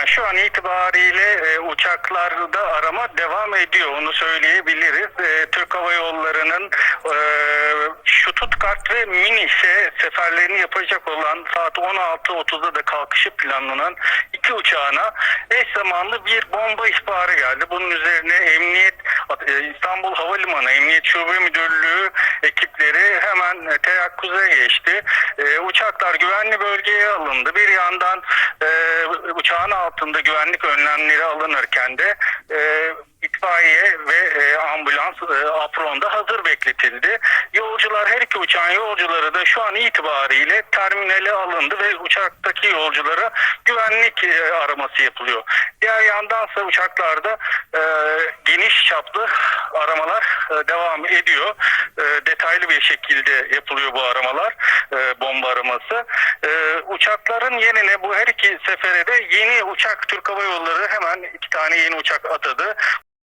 Yani şu an itibariyle e, uçaklarda arama devam ediyor. Onu söyleyebiliriz. E, Türk Hava Yolları'nın e, Stuttgart ve Münih'e seferlerini yapacak olan saat 16.30'da da kalkışı planlanan iki uçağına eş zamanlı bir bomba ihbarı geldi. Bunun üzerine Emniyet e, İstanbul Havalimanı Emniyet Şube Müdürlüğü ekipleri hemen e, teyakkuza geçti. E, uçaklar güvenli bölgeye alındı. Bir yandan e, uçağın altında güvenlik önlemleri alınırken de e, itfaiye ve e, ambulans e, apronda hazır bekletildi. Yolcular her iki uçağın yolcuları da şu an itibariyle terminale alındı ve uçaktaki yolculara güvenlik e, araması yapılıyor. Diğer yandansa uçaklarda e, geniş çaplı aramalar e, devam ediyor. E, detaylı bir şekilde yapılıyor bu aramalar, e, bomba araması. E, uçakların yerine bu her iki sefere de yeni uçak Türk Hava Yolları hemen iki tane yeni uçak atadı.